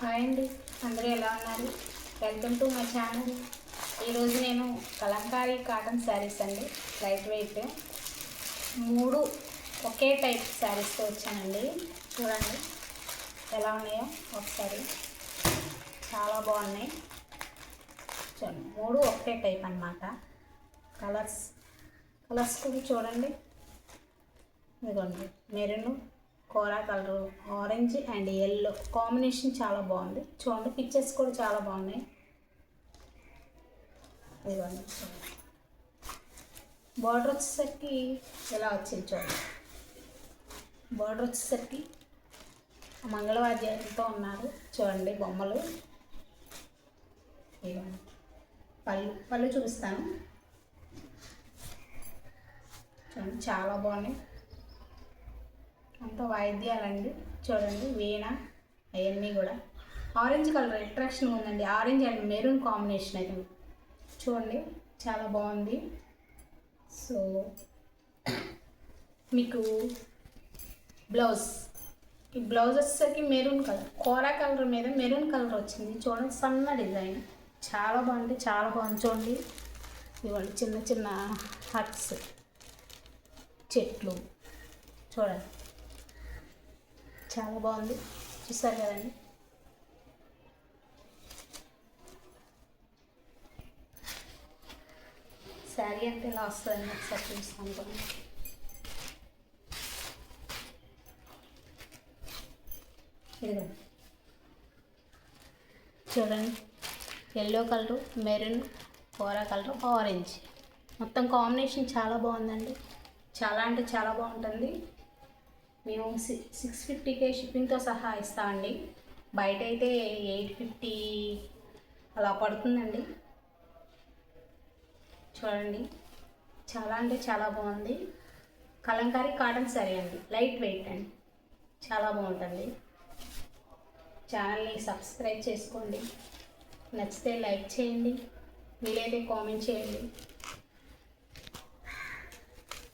Hi అండి. అందరూ ఎలా ఉన్నారు? వెల్కమ్ టు మై ఛానల్ ఈరోజు నేను కలంకారీ కాటన్ శారీస్ అండి. లైట్ వెయిట్ మూడు ఒకే టైప్ శారీస్తో వచ్చానండి. చూడండి. ఎలా ఉన్నాయో ఒకసారి. చాలా బాగున్నాయి. చూడండి. మూడు ఒకే టైప్ అన్నమాట. కలర్స్ కలర్స్ కూడా చూడండి. ఇదిగోండి. Maroon kora colour orange and yellow combination చాలా బాగుంది. చూడండి పిక్చర్స్ కూడా చాలా బాగున్నాయి. ఇదిగోండి చూడండి. బార్డర్ వచ్చేసరికి ఇలా వచ్చింది చూడండి. బార్డర్ వచ్చేసరికి మంగళవాద్యాలతో ఉన్నారు. చూడండి బొమ్మలు. పళ్ళు పళ్ళు చూపిస్తాను. చూడండి చాలా బాగున్నాయి. అంత వాయిద్యాలండి చూడండి వీణ అవన్నీ కూడా. ఆరెంజ్ కలర్ అట్రాక్షన్ ఉందండి. ఆరెంజ్ అండ్ మెరూన్ కాంబినేషన్ అయితే. చూడండి చాలా బాగుంది. సో మీకు బ్లౌజ్ ఈ బ్లౌజ్ వచ్చేసరికి మెరూన్ కలర్ కోరా కలర్ మీద మెరూన్ కలర్ వచ్చింది. చూడండి సన్న డిజైన్ చాలా బాగుంది చాలా బాగుంది. చూడండి ఇవాళ చిన్న చిన్న హట్స్ చెట్లు. చూడండి. చాలా బాగుంది. చూసారు కదండి. శారీ అంటే ఇలా వస్తుందండి ఒకసారి చూస్తాను కూడా చూడండి. ఎల్లో కలరు మెరూన్ కోరా కలరు ఆరెంజ్. మొత్తం కాంబినేషన్ చాలా బాగుందండి. చాలా అంటే చాలా బాగుంటుంది. మేము సిక్స్ ఫిఫ్టీకే షిప్పింగ్తో సహా ఇస్తామండి బయట అయితే ఎయిట్ ఫిఫ్టీ అలా పడుతుందండి. చూడండి. చాలా అంటే చాలా బాగుంది. కలంకారీ కాటన్ సరే అండి. లైట్ వెయిట్ అండి. చాలా బాగుంటుంది. ఛానల్ని సబ్స్క్రైబ్ చేసుకోండి. నచ్చితే లైక్ చేయండి. వీలైతే కామెంట్ చేయండి.